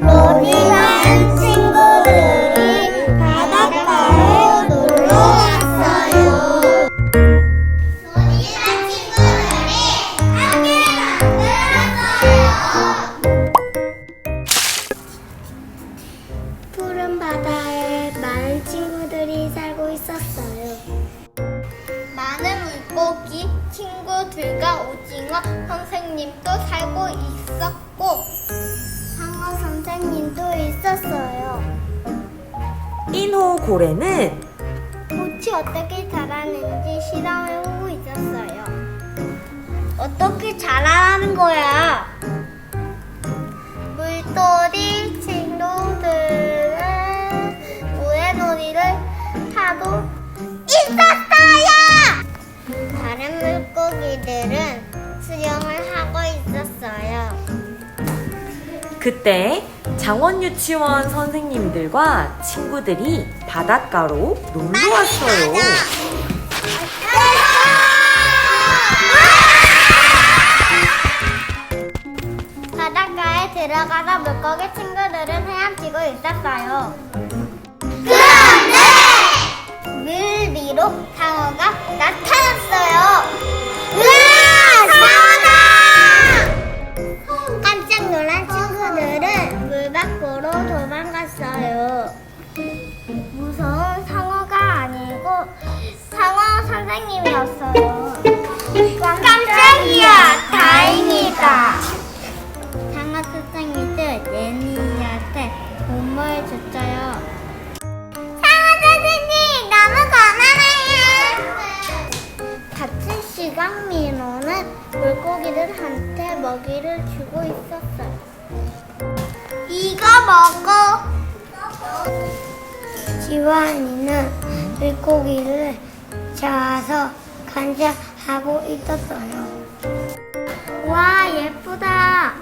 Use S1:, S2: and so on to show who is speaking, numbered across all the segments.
S1: 로디반 친구들이 바닷가에 놀러 왔어요. 로디반 친구들이 함께 만들었어요. 푸른 바다에 많은 친구들이 살고 있었어요. 많은 물고기 친구들과 오징어 선생 님도 살고 있었고 상어 선생님도 있었어요.
S2: 인호 고래는
S1: 꽃이 어떻게 자라는지 실험해보고 있었어요. 어떻게 자라는 거야? 물놀이 친구들은 모래놀이를 하고 있었어요. 다른 물고기들은 수영을 있었어요.
S2: 그때 장원 유치원 선생님들과 친구들이 바닷가로 놀러 왔어요.
S1: 바닷가에 들어가서 물고기 친구들은 헤엄치고 있었어요. 그런데 물 위로 상어가 나타났어요. 선생님이었어요. 깜짝이야! 다행이다! 상어 선생님들 예니한테 몸을 줬어요. 상어 선생님 너무 고마워요. 같은 시각 민호는 물고기들한테 먹이를 주고 있었어요. 이거 먹어. 지환이는 물고기를 잡아서 간장하고 있었어요. 와 예쁘다.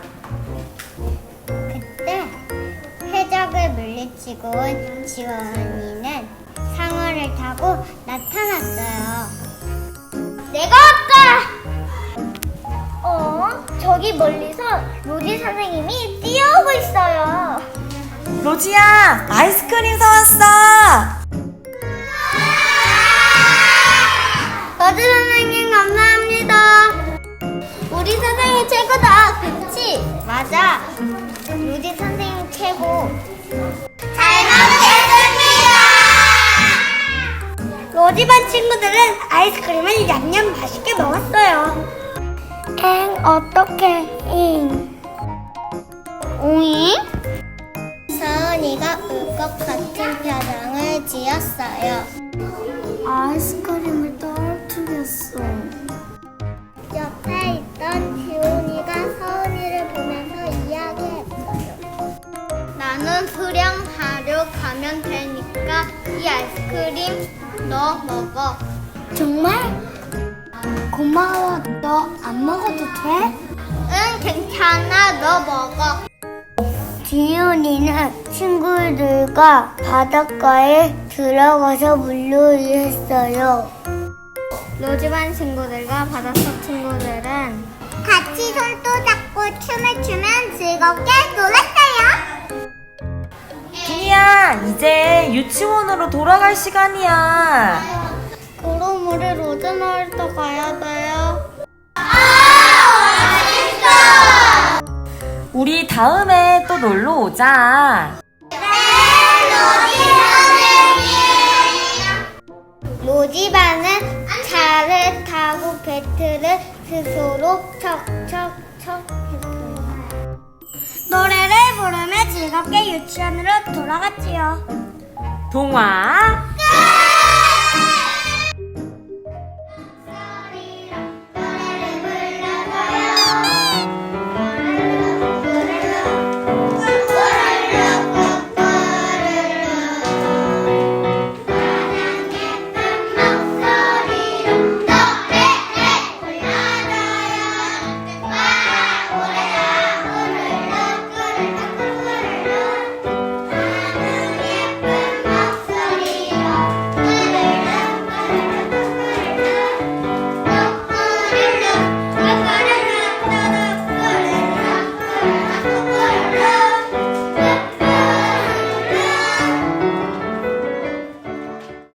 S1: 그때 해적을 물리치고 온 지원이는 상어를 타고 나타났어요. 내가 왔다! 어? 저기 멀리서 로지 선생님이 뛰어오고 있어요.
S2: 로지야, 아이스크림 사왔어.
S1: 로지 선생님 감사합니다. 우리 선생님 최고다. 그치? 맞아. 로지 선생님 최고. 잘 먹겠습니다. 로지반 친구들은 아이스크림을 냠냠 맛있게 먹었어요. 엥, 어떡해, 잉. 오잉? 서은이가 울 것 같은 표정을 지었어요. 아이스크림을 떨어뜨렸어. 옆에 있던 지훈이가 서은이를 보면서 이야기했어요. 나는 수령 하러 가면 되니까 이 아이스크림 너 먹어. 정말? 고마워. 너 안 먹어도 돼? 응, 괜찮아. 너 먹어. 지훈이는 친구들과 바닷가에 들어가서 물놀이 했어요. 로즈반 친구들과 바닷속 친구들은 같이 손도 잡고 춤을 추면 즐겁게 놀았어요.
S2: 준이야, 이제 유치원으로 돌아갈 시간이야.
S1: 그럼 우리 로즈마을도 가야 돼요.
S2: 우리 다음에 또 놀러 오자.
S1: 로지반은 배트를 스스로 척척척 했어요. 노래를 부르며 즐겁게 유치원으로 돌아갔지요.
S2: 동화